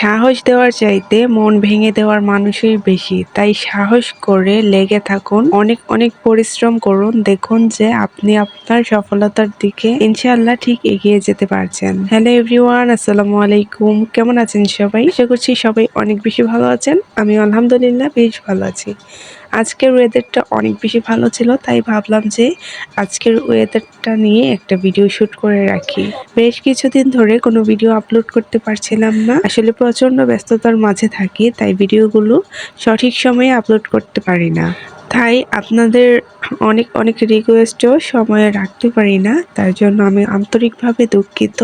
সাহস দেওয়ার চাইতে মন ভেঙে দেওয়ার মানুষই বেশি। তাই সাহস করে লেগে থাকুন, অনেক অনেক পরিশ্রম করুন, দেখুন যে আপনি আপনার সফলতার দিকে ইনশাল্লাহ ঠিক এগিয়ে যেতে পারছেন। হ্যালো এভরিওয়ান, আসসালামু আলাইকুম। কেমন আছেন সবাই? আশা করছি সবাই অনেক বেশি ভালো আছেন। আমি আলহামদুলিল্লাহ বেশ ভালো আছি। আজকের ওয়েদারটা অনেক বেশি ভালো ছিল, তাই ভাবলাম যে আজকের ওয়েদারটা নিয়ে একটা ভিডিও শ্যুট করে রাখি। বেশ কিছুদিন ধরে কোনো ভিডিও আপলোড করতে পারছিলাম না। আসলে প্রচণ্ড ব্যস্ততার মাঝে থাকি, তাই ভিডিওগুলো সঠিক সময়ে আপলোড করতে পারি না। তাই আপনাদের অনেক অনেক রিকোয়েস্টও সময়ে রাখতে পারি না। তার জন্য আমি আন্তরিকভাবে দুঃখিত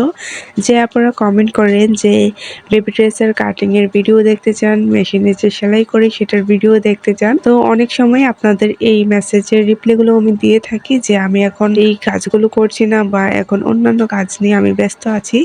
যে আপনারা কমেন্ট করেন যে বেবি ড্রেসের কাটিংয়ের ভিডিও দেখতে চান মেশিনে যে সেলাই করে সেটার ভিডিও দেখতে চান। তো অনেক সময় আপনাদের এই মেসেজের রিপ্লাইগুলো আমি দিয়ে থাকি যে আমি এখন এই কাজগুলো করছি না বা এখন অন্যান্য কাজ নিয়ে আমি ব্যস্ত আছি।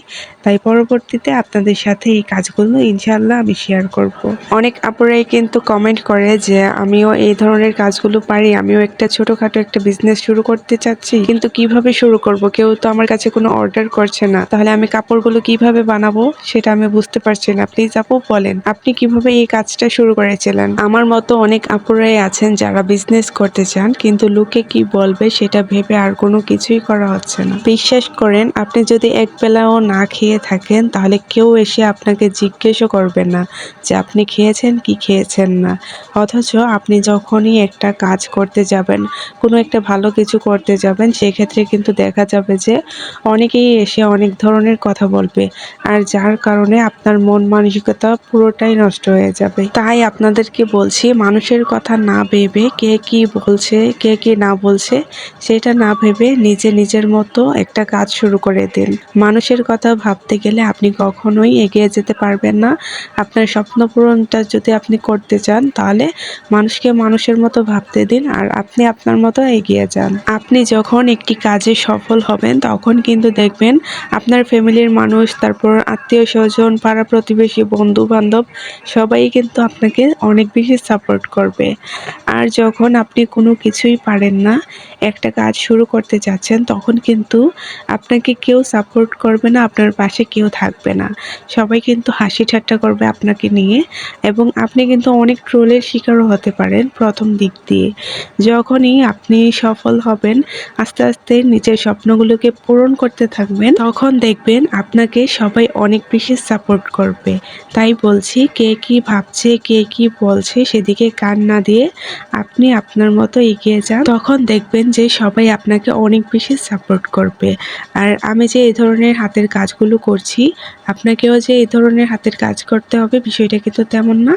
তাই পরবর্তীতে আপনাদের সাথে এই কাজগুলো ইনশাল্লাহ আমি শেয়ার করব। অনেক আপুরাই কিন্তু কমেন্ট করে যে আমিও এই ধরনের কাজগুলো পারি, আমিও একটা ছোটখাটো একটা বিজনেস শুরু করতে চাচ্ছি। কিন্তু কীভাবে শুরু করব? কেউ তো আমার কাছে কোনো অর্ডার করছে না। তাহলে আমি কাপড়গুলো কীভাবে বানাবো সেটা আমি বুঝতে পারছি না। প্লিজ আপু, বলেন, আপনি কীভাবে এই কাজটা শুরু করেছিলেন? আমার মতো অনেক আপুরাই আছেন যারা বিজনেস করতে চান, কিন্তু লোকে কি বলবে সেটা ভেবে আর কোনো কিছুই করা হচ্ছে না। বিশ্বাস করেন, আপনি যদি এক বেলাও না খেয়ে থাকেন, তাহলে কেউ এসে আপনাকে জিজ্ঞেসও করবে না যে আপনি খেয়েছেন কি খেয়েছেন না। অথচ আপনি যখনই একটা কাজ করতে যাবেন, কোনো একটা ভালো কিছু করতে যাবেন, সেক্ষেত্রে কিন্তু দেখা যাবে যে অনেকেই এসে অনেক ধরনের কথা বলবে আর যার কারণে আপনার মন মানসিকতা পুরোটাই নষ্ট হয়ে যাবে। তাই আপনাদেরকে বলছি, মানুষের কথা না ভেবে কে কি বলছে, কে কি না বলছে, সেটা না ভেবে নিজে নিজের মতো একটা কাজ শুরু করে দিন। মানুষের কথা ভাবতে গেলে আপনি কখনোই এগিয়ে যেতে পারবেন না। আপনার স্বপ্ন পূরণটা যদি আপনি করতে চান, তাহলে মানুষকে মানুষের মতো ভাবতে দিন আর আপনি আপনার মতো এগিয়ে যান। আপনি যখন একটি কাজে সফল হবেন, তখন কিন্তু দেখবেন আপনার ফ্যামিলির মানুষ, তারপর আত্মীয় স্বজন, পাড়া প্রতিবেশী বন্ধু বান্ধব সবাই কিন্তু আপনাকে অনেক বেশি সাপোর্ট করবে। আর যখন আপনি কোনো কিছুই পারেন না, একটা কাজ শুরু করতে যাচ্ছেন, তখন কিন্তু আপনাকে কেউ সাপোর্ট করবে না, আপনার পাশে কেউ থাকবে না। সবাই কিন্তু হাসি ঠাট্টা করবে আপনাকে নিয়ে এবং আপনি কিন্তু অনেক ট্রোলের শিকারও হতে পারেন প্রথম দিক দিয়ে যখনই আপনি সফল হবেন, আস্তে আস্তে নিজের স্বপ্নগুলোকে পূরণ করতে থাকবেন, তখন দেখবেন আপনাকে সবাই অনেক বেশি সাপোর্ট করবে। তাই বলছি, কে কি ভাবছে, কে কি বলছে সেদিকে কান না দিয়ে আপনি আপনার মতো এগিয়ে যান। তখন দেখবেন যে সবাই আপনাকে অনেক বেশি সাপোর্ট করবে। আর আমি যে এই ধরনের হাতের কাজগুলো করছি, আপনাকেও যে এই ধরনের হাতের কাজ করতে হবে বিষয়টা কিন্তু তেমন না।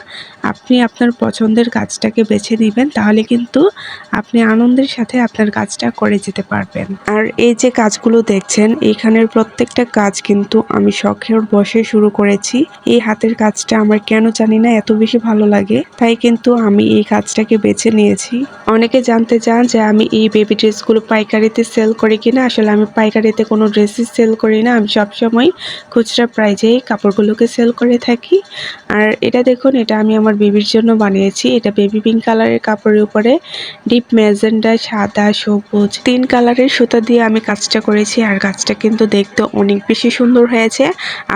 আপনি আপনার পছন্দের কাজটাকে বেছে নেবেন, তাহলে কিন্তু আপনি আনন্দের সাথে আপনার কাজটা করে যেতে পারবেন। আর এই যে কাজগুলো দেখছেন, এইখানের প্রত্যেকটা কাজ কিন্তু আমি শখের বসে শুরু করেছি। এই হাতের কাজটা আমার কেন জানি না, এত বেশি ভালো লাগে। তাই কিন্তু আমি এই কাজটাকে বেছে নিয়েছি। অনেকে জানতে চান যে আমি এই বেবি ড্রেসগুলো পাইকারিতে সেল করি কিনা? আসলে আমি পাইকারিতে কোনো ড্রেসই সেল করি না। আমি সবসময় খুচরা প্রাইজেই কাপড়গুলোকে সেল করে থাকি। আর এটা দেখুন, এটা আমি আমার বেবির জন্য বানিয়েছি। এটা বেবি পিঙ্ক কালারের কাপড়ের উপরে ডিপ ম্যাজেন্ডা সাদা, সবুজ, তিন কালারের সুতা দিয়ে আমি কাজটা করেছি আর কাজটা কিন্তু দেখতে অনেক বেশি সুন্দর হয়েছে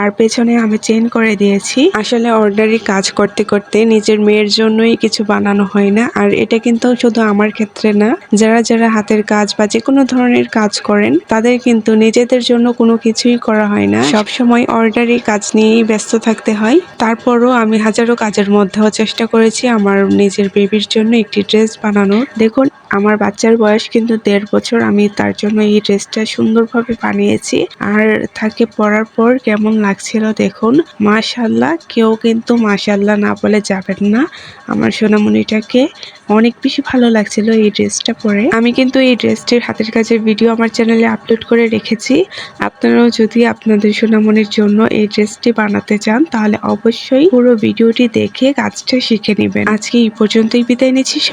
আর পেছনে আমি চেন করে দিয়েছি। আসলে অর্ডারি কাজ করতে করতে নিজের মেয়ের জন্যই কিছু বানানো হয় না আর এটা কিন্তু শুধু আমার ক্ষেত্রে না, যারা যারা হাতের কাজ বা যে কোনো ধরনের কাজ করেন, তাদের কিন্তু নিজেদের জন্য কোনো কিছুই করা হয় না। সব সময় অর্ডারি কাজ নিয়েই ব্যস্ত থাকতে হয়। তারপরও আমি হাজারো কাজের মধ্যেও চেষ্টা করেছি আমার নিজের বেবির জন্য একটি ড্রেস বানানোর দেখুন, আমার বাচ্চার বয়স কিন্তু দেড় বছর। আমি তার জন্য এই ড্রেসটা সুন্দরভাবে বানিয়েছি। আর তাকে পরার পর কেমন লাগছিল দেখুন। মাশাল্লাহ কেউ কিন্তু মাশাল্লাহ না বলে যাবেন না। আমার সোনামণিটাকে অনেক বেশি ভালো লাগছিল এই ড্রেসটা পরে। আমি কিন্তু এই ড্রেসটির হাতের কাজের ভিডিও আমার চ্যানেলে আপলোড করে রেখেছি। আপনারাও যদি আপনাদের সোনামণির জন্য এই ড্রেসটি বানাতে চান, তাহলে অবশ্যই পুরো ভিডিওটি দেখে কাজটা শিখে নেবেন। আজকে এই পর্যন্তই বিদায় নিচ্ছি।